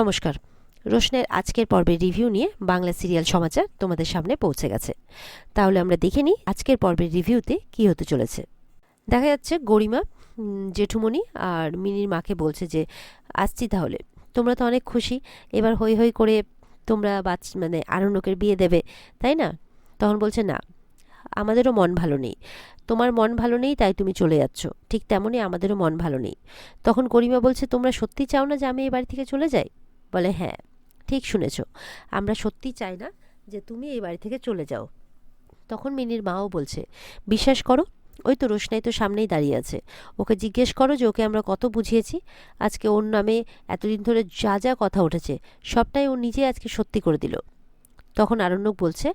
নমস্কার। রোশনের আজকের পর্বের রিভিউ নিয়ে বাংলা সিরিয়াল সমাচার তোমাদের সামনে পৌঁছে গেছে। তাহলে আমরা দেখে নিই আজকের পর্বের রিভিউতে কি হতে চলেছে। দেখা যাচ্ছে গরিমা জেঠুমণি আর মিনির মাকে বলছে যে, আসছি তাহলে। তোমরা তো অনেক খুশি। এবার হই হই করে তোমরা বাচ মানে আরণ্যকের বিয়ে দেবে, তাই না? তখন বলছে, না, আমাদেরও মন ভালো নেই। তোমার মন ভালো নেই, তাই তুমি চলে যাচ্ছ। ঠিক তেমনই আমাদেরও মন ভালো নেই। তখন গরিমা বলছে, তোমরা সত্যি চাও না যে আমি এই বাড়ি থেকে চলে যাই? বলে হ্যাঁ ঠিক শুনেছ। আমরা সত্যি চাই না যে তুমি এই বাড়ি থেকে চলে যাও। তখন মিনির মাও বলছে, বিশ্বাস করো, ওই তো রোশনাই তো সামনেই দাঁড়িয়ে আছে। ওকে জিজ্ঞেস করো যে ওকে আমরা কত বুঝিয়েছি। আজকে ওর নামে এতদিন ধরে যা যা কথা উঠেছে, সবটাই ও নিজে আজকে সত্যি করে দিল। তখন আরণ্যক বলছে,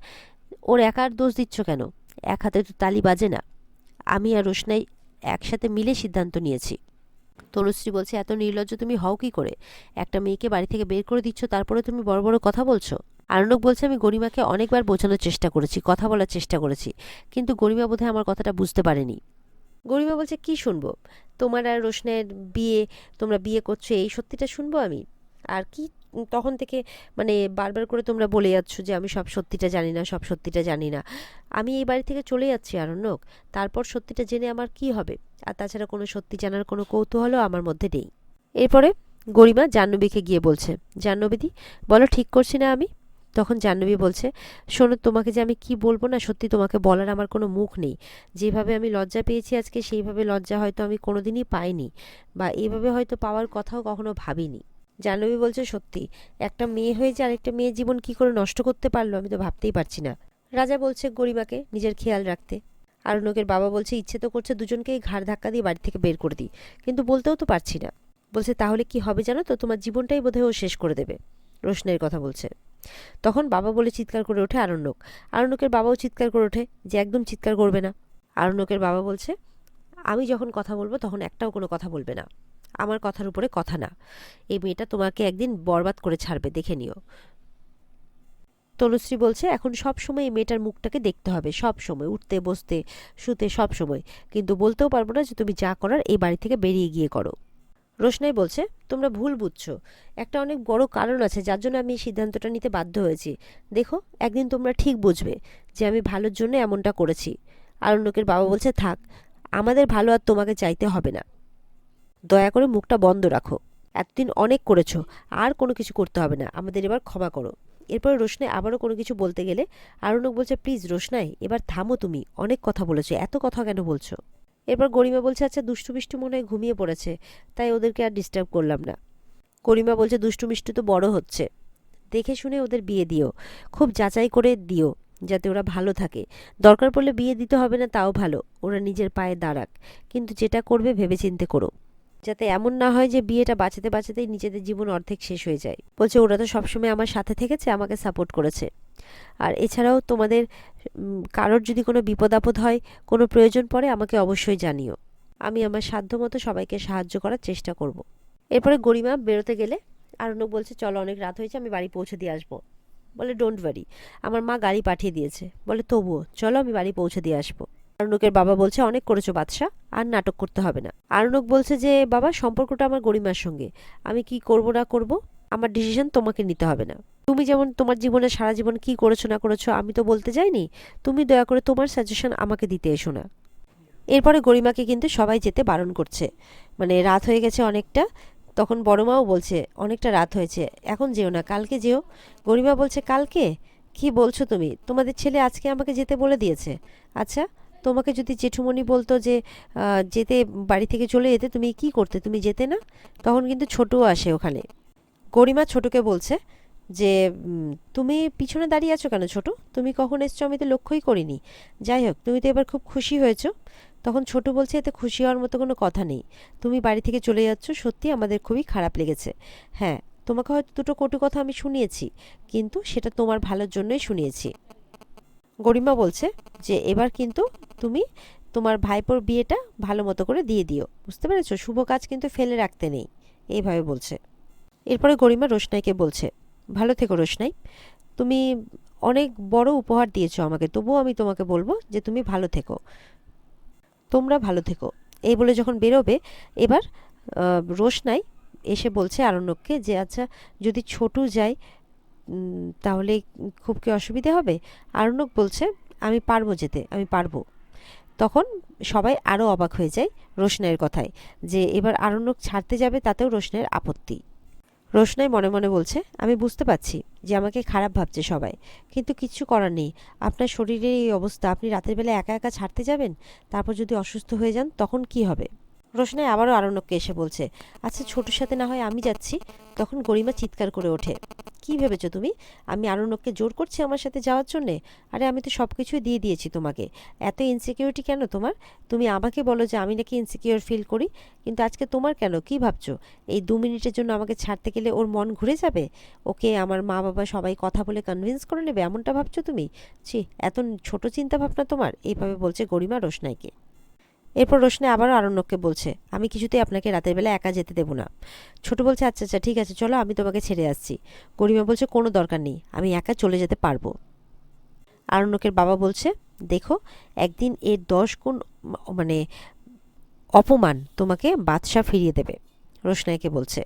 ওর একার দোষ দিচ্ছ কেন? এক হাতে তো তালি বাজে না। আমি আর রোশনাই একসাথে মিলে সিদ্ধান্ত নিয়েছি। তনুশ্রী বলছে, এত নির্লজ্জ তুমি হও কি করে? একটা মেয়েকে বাড়ি থেকে বের করে দিচ্ছ, তারপরে তুমি বড় বড় কথা বলছো? আরণক বলছে, আমি গরিমাকে অনেকবার বোঝানোর চেষ্টা করেছি, কথা বলার চেষ্টা করেছি, কিন্তু গরিমা বোধহয় আমার কথাটা বুঝতে পারেনি। গরিমা বলছে, কি শুনব? তোমার আর রোশনের বিয়ে, তোমরা বিয়ে করছ, এই সত্যিটা শুনব আমি? আর কি তখন থেকে মানে বারবার করে তোমরা বলে যাচ্ছ যে আমি সব সত্যিটা জানি না, সব সত্যিটা জানি না। আমি এই বাড়ি থেকে চলে যাচ্ছি, আরণ্যক। তারপর সত্যিটা জেনে আমার কি হবে? আর তাছাড়া কোনো সত্যি জানার কোনো কৌতূহলও আমার মধ্যে নেই। এরপরে গরিমা জাহ্নবীকে গিয়ে বলছে, জাহ্নবীদি, বলো ঠিক করছি না আমি? তখন জাহ্নবী বলছে, শোনো, তোমাকে যে আমি কি বলব না, সত্যি তোমাকে বলার আমার কোনো মুখ নেই। যেভাবে আমি লজ্জা পেয়েছি আজকে, সেইভাবে লজ্জা হয়তো আমি কোনোদিনই পাইনি বা এইভাবে হয়তো পাওয়ার কথাও কখনো ভাবিনি। জাহ্নবী বলছে, সত্যি, একটা মেয়ে হয়ে যে আরেকটা মেয়ের জীবন কি করে নষ্ট করতে পারল আমি তো ভাবতেই পারছি না। রাজা বলছে, গরিমাকে নিজের খেয়াল রাখতে। আরণ্যকের বাবা বলছে, ইচ্ছে তো করছে দুজনকেই ঘাড় ধাক্কা দিয়ে বাড়ি থেকে বের করে দিই, কিন্তু বলতেও তো পারছি না। বলছে, তাহলে কি হবে জানো তো? তোমার জীবনটাই বোধহয় ও শেষ করে দেবে। রোশনের কথা বলছে। তখন বাবা বলে চিৎকার করে ওঠে আরণ্যক আরণ্যকের বাবাও চিৎকার করে ওঠে যে একদম চিৎকার করবে না। আরণ্যকের বাবা বলছে, আমি যখন কথা বলব তখন একটাও কোনো কথা বলবে না। আমার কথার উপরে কথা না। এই মেয়েটা তোমাকে একদিন বরবাদ করে ছাড়বে, দেখে নিও। তনুশ্রী বলছে, এখন সব সময় এই মেয়েটার মুখটাকে দেখতে হবে, সব সময়, উঠতে, বসতে, শুতে, সব সময়। কিন্তু বলতেও পারব না যে তুমি যা করার এই বাড়ি থেকে বেরিয়ে গিয়ে করো। রোশনাই বলছে, তোমরা ভুল বুঝছ। একটা অনেক বড় কারণ আছে যার জন্য আমি এই সিদ্ধান্তটা নিতে বাধ্য হয়েছি। দেখো, একদিন তোমরা ঠিক বুঝবে যে আমি ভালোর জন্য এমনটা করেছি। আর আরণ্যকের বাবা বলছে, থাক, আমাদের ভালো আর তোমাকে চাইতে হবে না। দয়া করে মুখটা বন্ধ রাখো। এতদিন অনেক করেছ, আর কোনো কিছু করতে হবে না। আমাদের এবার ক্ষমা করো। এরপর রোশনাই আবারও কোনো কিছু বলতে গেলে আরণ্যক বলছে, প্লিজ রোশনাই, এবার থামো তুমি। অনেক কথা বলেছ, এত কথা কেন বলছো? এরপর গরিমা বলছে আচ্ছা দুষ্টু মিষ্টু মনে হয় ঘুমিয়ে পড়েছে, তাই ওদেরকে আর ডিস্টার্ব করলাম না। গরিমা বলছে, দুষ্টু মিষ্টু তো বড় হচ্ছে। দেখে শুনে ওদের বিয়ে দিও। খুব যাচাই করে দিও, যাতে ওরা ভালো থাকে। দরকার পড়লে বিয়ে দিতে হবে না, তাও ভালো। ওরা নিজের পায়ে দাঁড়াক। কিন্তু যেটা করবে ভেবেচিন্তে করো। যাতে এমন না হয় যে বিয়েটা বাঁচাতে বাঁচাতেই নিজেদের জীবন অর্ধেক শেষ হয়ে যায়। বলছে, ওরা তো সবসময় আমার সাথে থেকেছে, আমাকে সাপোর্ট করেছে। আর এছাড়াও তোমাদের কারোর যদি কোনো বিপদ আপদ হয়, কোনো প্রয়োজন পড়ে, আমাকে অবশ্যই জানিও। আমি আমার সাধ্যমতো সবাইকে সাহায্য করার চেষ্টা করব। এরপরে গরিমা বেরোতে গেলে আরণ্যক বলছে, চলো, অনেক রাত হয়েছে, আমি বাড়ি পৌঁছে দিয়ে আসব। বলে ডোন্ট ওয়ারি আমার মা গাড়ি পাঠিয়ে দিয়েছে। বলে, তবুও, চলো, আমি বাড়ি পৌঁছে দিয়ে আসব। আরণ্যকের বাবা বলছে, অনেক করেছ বাদশা আর নাটক করতে হবে না। আরণ্যক বলছে যে, বাবা, সম্পর্কটা আমার গরিমার সঙ্গে। আমি কি করব না করব? আমার ডিসিশন তোমাকে নিতে হবে না। তুমি যেমন তোমার জীবনে সারা জীবন কি করেছ না করেছ, আমি তো বলতে যাইনি। তুমি দয়া করে তোমার সাজেশন আমাকে দিতে এসো না। এরপরে গরিমাকে কিন্তু সবাই যেতে বারণ করছে। মানে রাত হয়ে গেছে অনেকটা। তখন বড়মাও বলছে, অনেকটা রাত হয়েছে, এখন যেও না, কালকে যেও। গরিমা বলছে, কালকে? কি বলছো তুমি? তোমাদের ছেলে আজকে আমাকে যেতে বলে দিয়েছে। আচ্ছা তোমাকে যদি জেঠুমণি বলতো যে যেতে বাড়ি থেকে চলে যেতে তুমি কি করতে? তুমি যেতে না? তখন কিন্তু ছোটও আসে ওখানে। গরিমা ছোটকে বলছে যে তুমি পিছনে দাঁড়িয়ে আছো কেন ছোট? তুমি কখন এসছো আমি তো লক্ষ্যই করিনি। যাই হোক, তুমি তো এবার খুব খুশি হয়েছো। তখন ছোট বলছে, এতে খুশি হওয়ার মতো কোনো কথা নেই। তুমি বাড়ি থেকে চলে যাচ্ছ, সত্যি আমাদের খুবই খারাপ লেগেছে। হ্যাঁ তোমাকে হয়তো দুটো কটু কথা আমি শুনিয়েছি, কিন্তু সেটা তোমার ভালোর জন্যই শুনিয়েছি। গরিমা বলছে যে, এবার কিন্তু তুমি তোমার ভাইপোর বিয়েটা ভালো মতো করে দিয়ে দিও। বুঝতে পেরেছ? শুভ কাজ কিন্তু ফেলে রাখতে নেই। এইভাবে বলছে। এরপরে গরিমা রোশনাইকে বলছে, ভালো থেকো রোশনাই। তুমি অনেক বড় উপহার দিয়েছ আমাকে। তবুও আমি তোমাকে বলব যে, তুমি ভালো থেকো। তোমরা ভালো থেকো। এই বলে যখন বেরোবে, এবার রোশনাই এসে বলছে আরণ্যককে যে আচ্ছা যদি ছোটু যায় তাহলে খুব কি অসুবিধে হবে? আরণ্যক বলছে, আমি পারব যেতে, আমি পারব। তখন সবাই আরও অবাক হয়ে যায় রোশনাইয়ের কথায় যে এবার আরণ্যক ছাড়তে যাবে তাতেও রোশনাইয়ের আপত্তি। রোশনাই মনে মনে বলছে, আমি বুঝতে পারছি যে আমাকে খারাপ ভাবছে সবাই, কিন্তু কিচ্ছু করার নেই। আপনার শরীরের এই অবস্থা, আপনি রাতের বেলা একা একা ছাড়তে যাবেন? তারপর যদি অসুস্থ হয়ে যান, তখন কি হবে? রোশনাই আবারও আরণ্যককে এসে বলছে আচ্ছা ছোটোর সাথে না হয় আমি যাচ্ছি। তখন গরিমা চিৎকার করে ওঠে, কি ভেবেছো তুমি? আমি আরণ্যককে জোর করছি আমার সাথে যাওয়ার জন্যে? আরে, আমি তো সব কিছুই দিয়ে দিয়েছি তোমাকে। এত ইনসিকিউরিটি কেন তোমার? তুমি আমাকে বলো যে আমি নাকি ইনসিকিউর ফিল করি, কিন্তু আজকে তোমার কেন? কি ভাবছ? এই দু মিনিটের জন্য আমাকে ছাড়তে গেলে ওর মন ঘুরে যাবে? ওকে আমার মা বাবা সবাই কথা বলে কনভিন্স করে নেবে, এমনটা ভাবছ তুমি? ছি, এত ছোট চিন্তা ভাবনা তোমার? এইভাবে বলছে গরিমা রোশনাইকে। এরপর রোশনাই আবারও আরণ্যককে বলছে, আমি কিছুতেই আপনাকে রাতের বেলা একা যেতে দেবো না। ছোট বলছে আচ্ছা আচ্ছা ঠিক আছে, চলো, আমি তোমাকে ছেড়ে আসছি। গরিমা বলছে, কোনো দরকার নেই, আমি একা চলে যেতে পারব। আরণ্যকের বাবা বলছে, দেখো, একদিন এর দশ গুণ মানে অপমান তোমাকে বাদশাহ ফিরিয়ে দেবে। রোশনাইকে বলছে,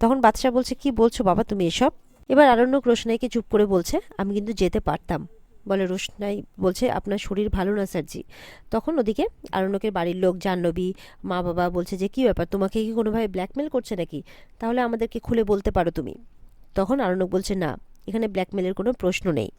তখন বাদশাহ বলছে, কি বলছো বাবা তুমি এসব? এবার আরণ্যক রোশনাইকে চুপ করে বলছে, আমি কিন্তু যেতে পারতাম। বলে রোশনাই বলছে, আপনার শরীর ভালো না স্যারজি তখন ওদিকে আরণ্যকের বাড়ির লোক, জাহ্নবী মা বাবা বলছে যে, কী ব্যাপার, তোমাকে কি কোনোভাবে ব্ল্যাকমেল করছে নাকি? তাহলে আমাদেরকে খুলে বলতে পারো তুমি। তখন আরণ্যক বলছে, না, এখানে ব্ল্যাকমেলের কোনো প্রশ্ন নেই।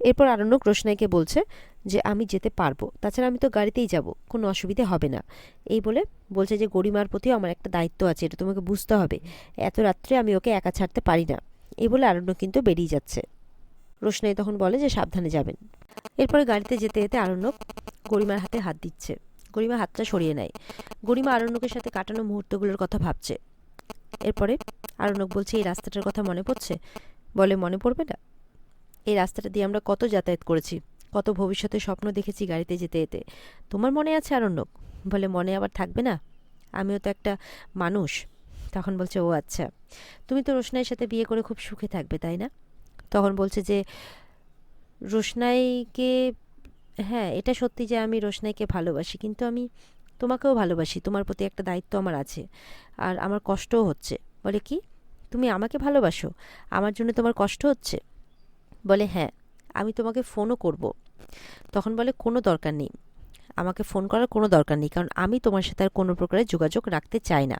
এরপর আরণ্যক রোশনাইকে বলছে যে, আমি যেতে পারব, তাছাড়া আমি তো গাড়িতেই যাব, কোনো অসুবিধে হবে না। এই বলে বলছে যে, গরিমার প্রতিও আমার একটা দায়িত্ব আছে, এটা তোমাকে বুঝতে হবে। এত রাত্রে আমি ওকে একা ছাড়তে পারি না। এই বলে আরণ্যক কিন্তু বেরিয়ে যাচ্ছে। রোশনাই তখন বলে যে সাবধানে যাবেন। এরপরে গাড়িতে যেতে যেতে আরণ্যক গরিমার হাতে হাত দিচ্ছে। গরিমা হাতটা সরিয়ে নেয়। গরিমা আরণ্যকের সাথে কাটানো মুহূর্তগুলোর কথা ভাবছে। এরপরে আরণ্যক বলছে, এই রাস্তাটার কথা মনে পড়ছে? বলে, মনে পড়বে না। এই রাস্তাটা দিয়ে আমরা কত যাতায়াত করেছি, কত ভবিষ্যতে স্বপ্ন দেখেছি গাড়িতে যেতে যেতে। তোমার মনে আছে আরণ্যক? বলে, মনে আবার থাকবে না? আমিও তো একটা মানুষ। তখন বলছে, ও আচ্ছা। তুমি তো রোশনাইয়ের সাথে বিয়ে করে খুব সুখে থাকবে, তাই না? তখন বলছে যে, রোশনাইকে হ্যাঁ এটা সত্যি যে আমি রোশনাইকে ভালোবাসি, কিন্তু আমি তোমাকেও ভালোবাসি, তোমার প্রতি একটা দায়িত্ব আমার আছে, আর আমার কষ্টও হচ্ছে। বলে, কি? তুমি আমাকে ভালোবাসো? আমার জন্য তোমার কষ্ট হচ্ছে? বলে হ্যাঁ আমি তোমাকে ফোনও করব। তখন বলে, কোনো দরকার নেই, আমাকে ফোন করার কোনো দরকার নেই, কারণ আমি তোমার সাথে আর কোনো প্রকারের যোগাযোগ রাখতে চাই না।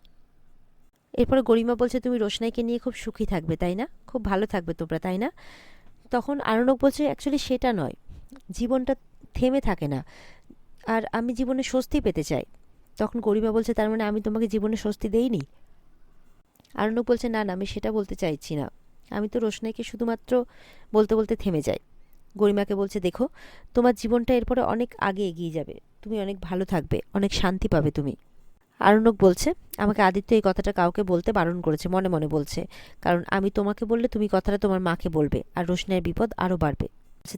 এরপরে গরিমা বলছে, তুমি রোশনাইকে নিয়ে খুব সুখী থাকবে, তাই না? খুব ভালো থাকবে তোমরা, তাই না? তখন আরণক বলছে, অ্যাকচুয়ালি সেটা নয়। জীবনটা থেমে থাকে না। আর আমি জীবনে স্বস্তি পেতে চাই। তখন গরিমা বলছে, তার মানে আমি তোমাকে জীবনে স্বস্তি দেইনি? আরণ্যক বলছে, না না, আমি সেটা বলতে চাইছি না। আমি তো রোশনাইকে শুধুমাত্র বলতে বলতে থেমে যাই। গরিমাকে বলছে, দেখো, তোমার জীবনটা এরপরে অনেক আগে এগিয়ে যাবে। তুমি অনেক ভালো থাকবে, অনেক শান্তি পাবে তুমি। আরণ্যক বলছে, আমাকে আদিত্য এই কথাটা কাউকে বলতে বারণ করেছে, মনে মনে বলছে। কারণ আমি তোমাকে বললে তুমি কথাটা তোমার মাকে বলবে, আর রোশনের বিপদ আরও বাড়বে।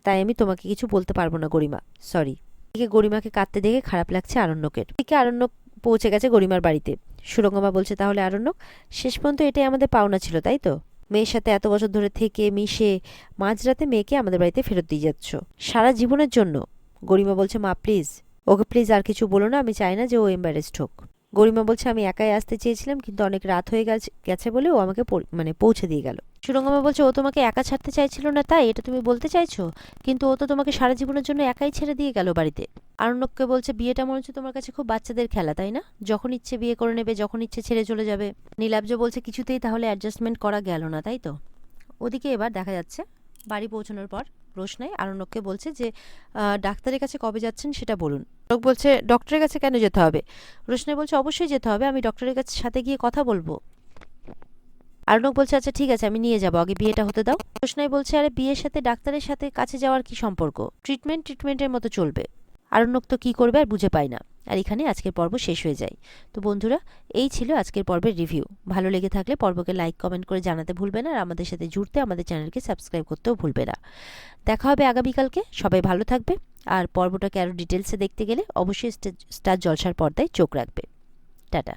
তাই আমি তোমাকে কিছু বলতে পারব না, গরিমা। সরি। এদিকে গরিমাকে কাঁদতে দেখে খারাপ লাগছে আরণ্যকের। এদিকে আরণ্যক পৌঁছে গেছে গরিমার বাড়িতে। সুরঙ্গমা বলছে, তাহলে আরণ্যক, শেষ পর্যন্ত এটাই আমাদের পাওনা ছিল, তাই তো? মেয়ের সাথে এত বছর ধরে থেকে মিশে মাঝরাতে মেয়েকে আমাদের বাড়িতে ফেরত দিয়ে যাচ্ছ। সারা জীবনের জন্য। গরিমা বলছে, মা প্লিজ ওকে প্লিজ আর কিছু বলো না, আমি চাই না যে ও এম্বারেসড হোক। গরিমা বলছে, আমি একাই আসতে চেয়েছিলাম, কিন্তু অনেক রাত হয়ে গেছে বলে ও আমাকে মানে পৌঁছে দিয়ে গেল। সুরঙ্গমা বলছে, ও তোমাকে একা ছাড়তে চাইছিল না তাই, এটা তুমি বলতে চাইছো? কিন্তু ও তো তোমাকে সারা জীবনের জন্য একাই ছেড়ে দিয়ে গেল বাড়িতে। আরণ্যককে বলছে, বিয়েটা মনে হচ্ছে তোমার কাছে খুব বাচ্চাদের খেলা, তাই না? যখন ইচ্ছে বিয়ে করে নেবে, যখন ইচ্ছে ছেড়ে চলে যাবে। নীলাব্জ বলছে, কিছুতেই তাহলে অ্যাডজাস্টমেন্ট করা গেল না, তাই তো? ওদিকে এবার দেখা যাচ্ছে, বাড়ি পৌঁছানোর পর রোশনাই আরণ্যককে বলছে যে ডাক্তারের কাছে কবে যাচ্ছেন সেটা বলুন। লোক বলছে, ডক্টরের কাছে কেন যেতে হবে? রোশনাই বলছে, অবশ্যই যেতে হবে, আমি ডক্টরের কাছে, সাথে গিয়ে কথা বলব। আরণক বলছে আচ্ছা ঠিক আছে, আমি নিয়ে যাব, আগে বিয়েটা হতে দাও। রোশনাই বলছে, আরে, বিয়ের সাথে ডাক্তারের সাথে কাছে যাওয়ার কি সম্পর্ক? ট্রিটমেন্ট, ট্রিটমেন্টের মতো চলবে। আরণ্যক তো কী করবে আর বুঝে পায় না। আর এখানে আজকের পর্ব শেষ হয়ে যায়। তো বন্ধুরা, এই ছিল আজকের পর্বের রিভিউ ভালো লেগে থাকলে পর্বকে লাইক কমেন্ট করে জানাতে ভুলবে না আর আমাদের সাথে জুড়তে আমাদের চ্যানেলকে সাবস্ক্রাইব করতেও ভুলবে না। দেখা হবে আগামীকালকে। সবাই ভালো থাকবে। আর পর্বটাকে আরও ডিটেলসে দেখতে গেলে অবশ্যই স্টার জলসার পর্দায় চোখ রাখবে। টাটা।